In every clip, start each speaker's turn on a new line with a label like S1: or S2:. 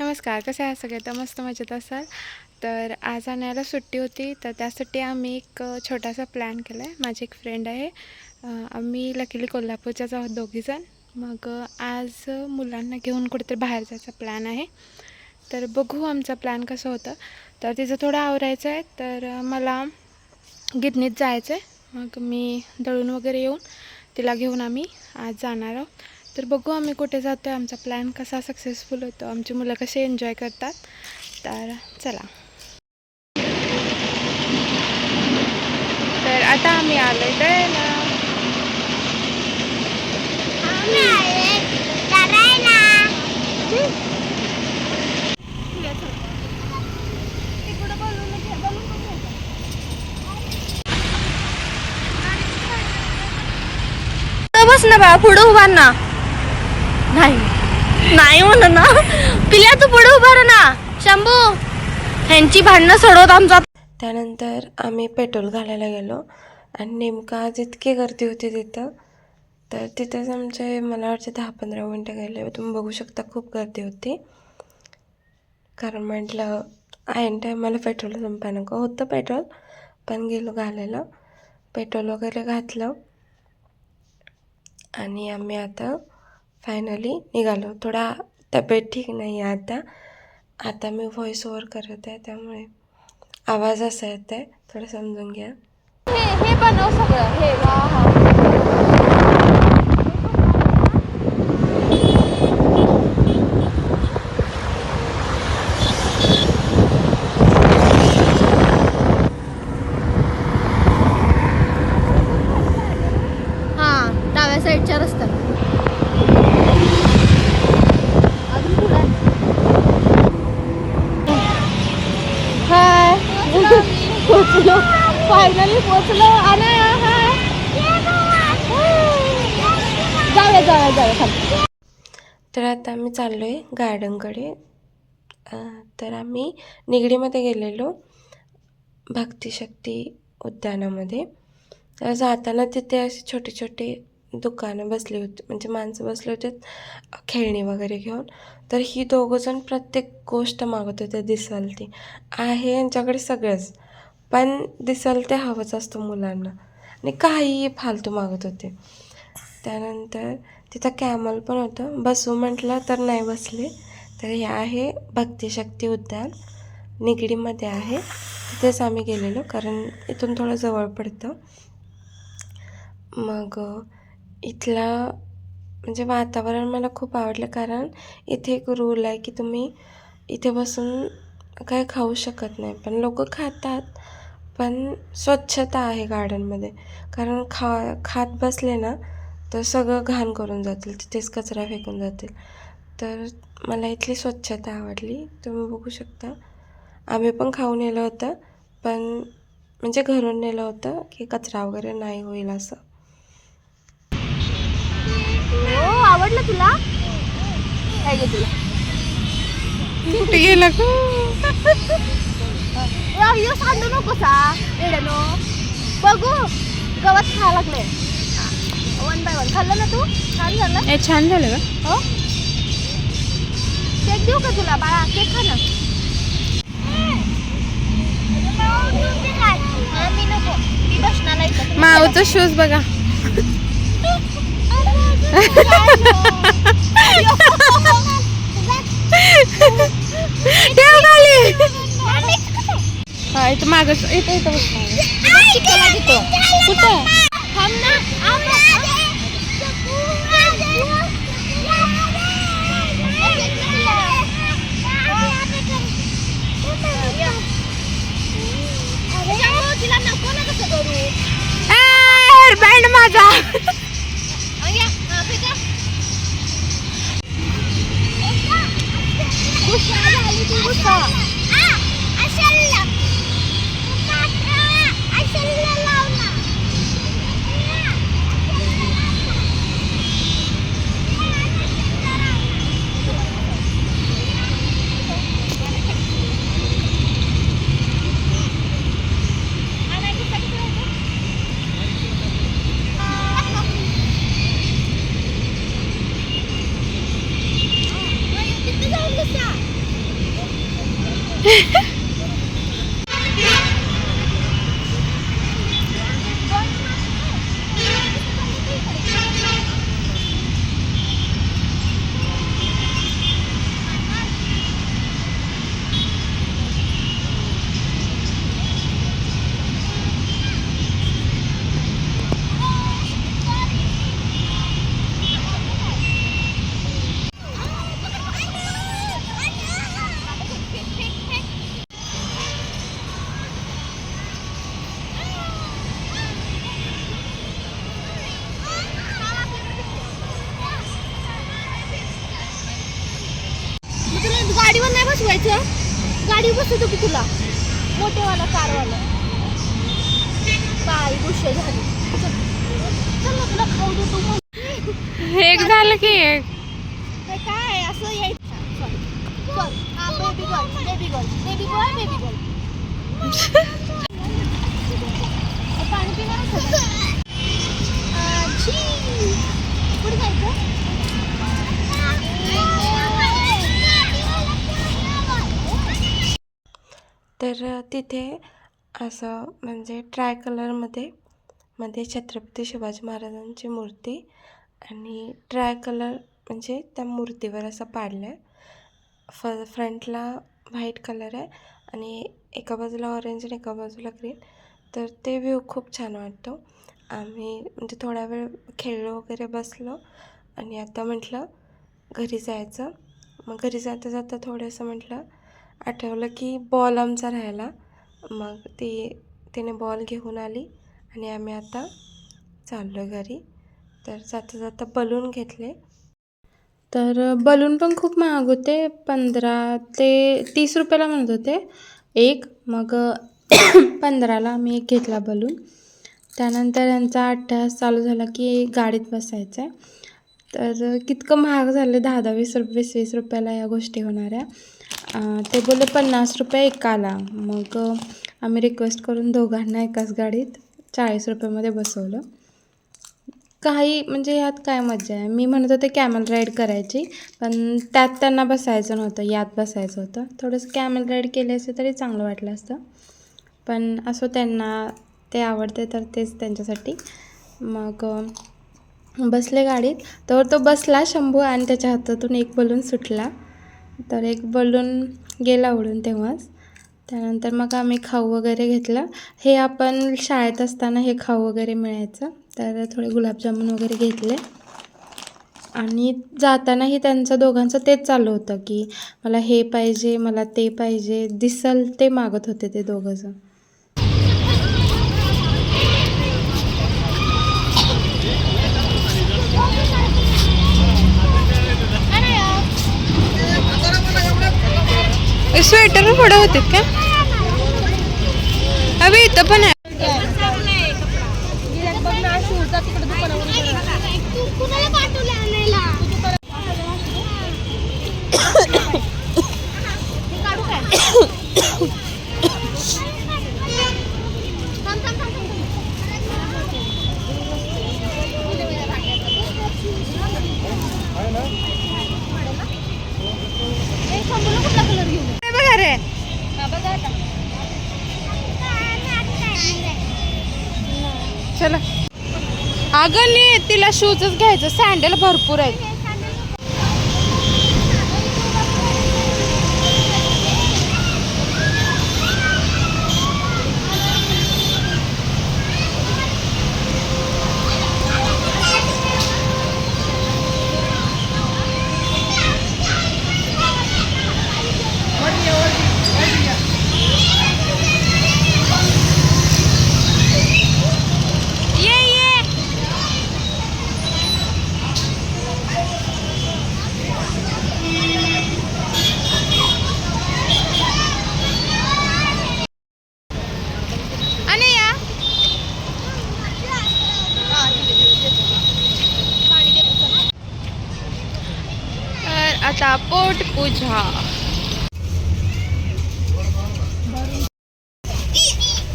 S1: नमस्कार कसे आहात सगळे? तर मस्त मजेत असाल? तर आज आणायला सुट्टी होती तर त्यासाठी आम्ही एक छोटासा प्लॅन केला आहे माझी एक फ्रेंड आहे. आम्ही लकीली कोल्हापूरच्याच आहोत दोघीजण. मग आज मुलांना घेऊन कुठेतरी बाहेर जायचा प्लॅन आहे. तर बघू आमचा प्लॅन कसं होतं. तर तिचं थोडं आवरायचं आहे. तर मला गिरणीत जायचं आहे मग मी दळून वगैरे येऊन तिला घेऊन आम्ही आज जाणार आहोत. तर बघू आम्ही कुठे जातो आहे आमचा प्लॅन कसा सक्सेसफुल होतो. आमची मुलं कसे एन्जॉय करतात. तर चला. तर आता आम्ही आलो आहे दळायला
S2: बस ना बा पुढं उभा ना. नाही. नाही म्हण ना. पिल्या तू पुढे उभा राहा ना. शंभू ह्यांची भांडणं सोडवत आमचा
S3: त्यानंतर आम्ही पेट्रोल घालायला गेलो आणि नेमकं आज इतकी गर्दी होती तिथं. तर तिथेच आमचे मला वाटते दहा पंधरा मिनटं गेले. तुम्ही बघू शकता खूप गर्दी होती. कारण म्हटलं ऐन टायमाला पेट्रोल संपा नको. होतं पेट्रोल पण गेलो घालायला. पेट्रोल वगैरे घातलं. आणि आम्ही आता फायनली निघालो. थोडा तब्येत ठीक नाही आहे आता. आता मी व्हॉइस ओव्हर करत आहे त्यामुळे आवाज असा येत आहे थोडं समजून घ्या.
S2: हे हे बनव सगळं. हे वा हा फायनली पोचलो आणि जाऊया जाऊया जाऊया
S3: तर आता आम्ही चाललो आहे गार्डनकडे तर आम्ही निगडीमध्ये गेलेलो भक्तिशक्ती उद्यानामध्ये. तर जाताना तिथे असे छोटे छोटे दुकानं बसली होती म्हणजे माणसं बसले होते खेळणी वगैरे घेऊन. तर ही दोघंजण प्रत्येक गोष्ट मागत होते दिसाल ती. आहे यांच्याकडे सगळंच. पण दिसल ते हवंच असतं मुलांना. आणि काहीही फालतू मागत होते. त्यानंतर तिथं कॅमल पण होतं. बसू म्हटलं तर नाही बसले. तर हे आहे भक्तिशक्ती उद्यान. निगडीमध्ये आहे. तिथेच आम्ही गेलेलो कारण इथून थोडं जवळ पडतं. मग इथला म्हणजे वातावरण मला खूप आवडलं कारण इथे एक रूल आहे की तुम्ही इथे बसून काय खाऊ शकत नाही. पण लोक खातात. पण स्वच्छता आहे गार्डनमध्ये कारण खा खात बसले ना तर सगळं घाण करून जातील तिथेच कचरा फेकून जातील. तर मला इथली स्वच्छता आवडली. तुम्ही बघू शकता. आम्ही पण खाऊन नेलं होतं पण म्हणजे घरून नेलं होतं की कचरा वगैरे नाही होईल असं.
S2: हो आवडलं तुला? तुला?
S1: गेला
S2: नको खायला लागले. वन बाय वन खाल्लं ना तू? छान झालं.
S1: हे छान झालं का
S2: हो? केक देऊ का तुला? बाळा केक खा ना. मी नको. मी बसणार इथं.
S1: माऊचा शूज बघा. ठेव खाली हा इथं माग इथं इथं बसणार
S2: कुठं?
S1: बँड माझा
S2: अय्या, हा, फेका. गुस्सा झाली ती गुस्सा. तिथे जाऊन बसा. गाडीवर बसवतो की तुला? मोठेवाला कारवाला. काय गोष्ट झाली. चल तुला खाऊ देतो मग.
S1: एक झालं की एक.
S2: काय असं यायचं? हा बेबी बेबी बेबी बेबी पाणी पिणार. कुठे जायचं?
S3: तर तिथे असं म्हणजे ट्राय कलरमध्ये मध्ये छत्रपती शिवाजी महाराजांची मूर्ती आणि ट्राय कलर म्हणजे त्या मूर्तीवर असं पाडलं आहे फ फ्रंटला व्हाईट कलर आहे आणि एका बाजूला ऑरेंज आणि एका बाजूला ग्रीन. तर ते व्ह्यू खूप छान वाटतो. आम्ही म्हणजे थोडा वेळ खेळलो वगैरे बसलो आणि आता म्हटलं घरी जायचं. मग घरी जाता जाता थोडंसं म्हटलं आठवलं की बॉल आमचा राहिला. मग ती तिने बॉल घेऊन आली आणि आम्ही आता चाललो घरी. तर जाता जाता बलून घेतले.
S1: तर बलून पण खूप महाग होते. पंधरा ते तीस रुपयाला म्हणत होते. एक मग पंधराला आम्ही एक घेतला बलून त्यानंतर यांचा अठ्ठास चालू झाला की गाडीत बसायचं आहे तर कितकं महाग झालं दहा दहा वीस रुपये वीस वीस रुपयाला या गोष्टी होणाऱ्या. ते बोलले पन्नास रुपये एकाला. मग आम्ही रिक्वेस्ट करून दोघांना एकाच गाडीत चाळीस रुपयामध्ये बसवलं. काही म्हणजे ह्यात काय मजा आहे? मी म्हणत होते कॅमल राईड करायची पण त्यात त्यांना बसायचं नव्हतं यात बसायचं होतं. थोडंसं कॅमल राईड केले असते तरी चांगलं वाटलं असतं. पण असं त्यांना ते आवडते तर तेच त्यांच्यासाठी. मग बसले गाडीत. तर तो बसला शंभू आणि त्याच्या हातातून एक बलून सुटला. तर एक बलून गेला उडून तेव्हाच. त्यानंतर मग आम्ही खाऊ वगैरे घेतलं. हे आपण शाळेत असताना हे खाऊ वगैरे मिळायचं. तर थोडे गुलाबजामुन वगैरे घेतले. आणि जातानाही त्यांचं दोघांचं तेच चालू होतं की मला हे पाहिजे मला ते पाहिजे दिसल ते मागत होते ते दोघंजण. स्वेटर थोडे होते का? अभि इथं पण आहे. चला. अगं नाही तिला शूजच घ्यायचं. सँडल भरपूर आहेत. आता पोट पूजा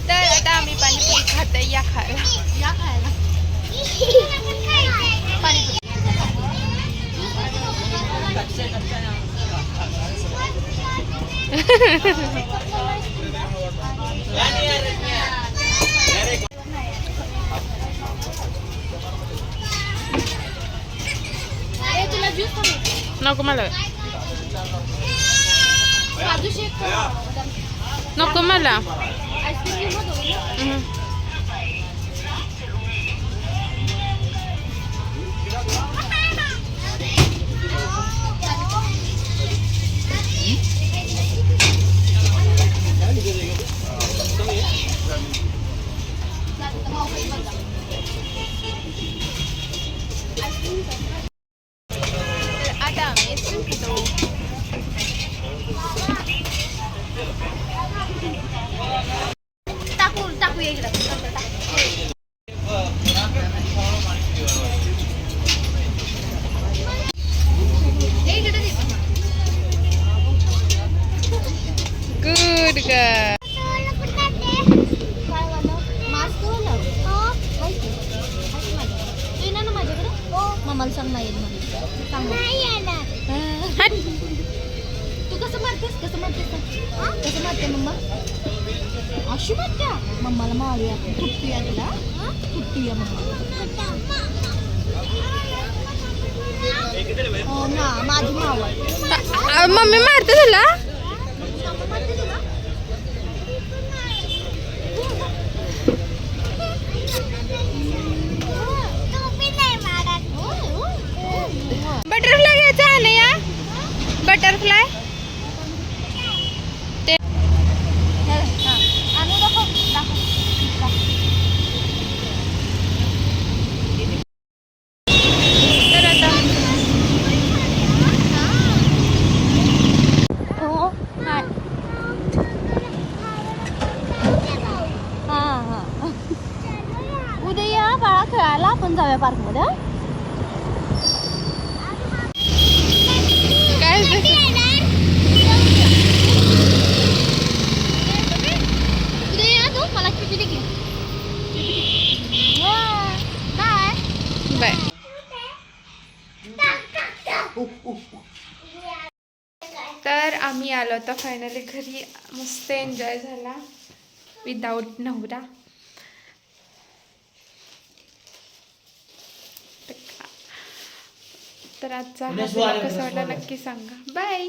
S1: तर आता आम्ही पाणीपुरी खातोय या खायला
S2: या खायला पाणीपुरी.
S1: नको मला. नको मला.
S2: ना माझ्याकडं? मम्माला सांग नाही येत म्हणून. सांग मग. तू कसं मारतेस? कसं मारतेस? कसं मारते मम्मा? अशी मारत्या? मम्माला मारूया कुट्टूया तुला. कुट्टूया मम्मा. हो ना माझी मावळ.
S1: मम्मी मारते तुला
S2: मारते तुला
S1: बटरफ्लाय घ्यायचा आहे ना या बटरफ्लाय
S2: आणू दाखव दाखव
S1: तर आता
S2: हो हाय हां हां उद्या या बाळा खेळायला आपण जाऊया पार्कमध्ये
S1: तर आम्ही आलो होतो फायनली घरी. मस्त एन्जॉय झाला. विदाऊट नवरा. तर आजचा हा कसा वाटला नक्की सांगा. बाय.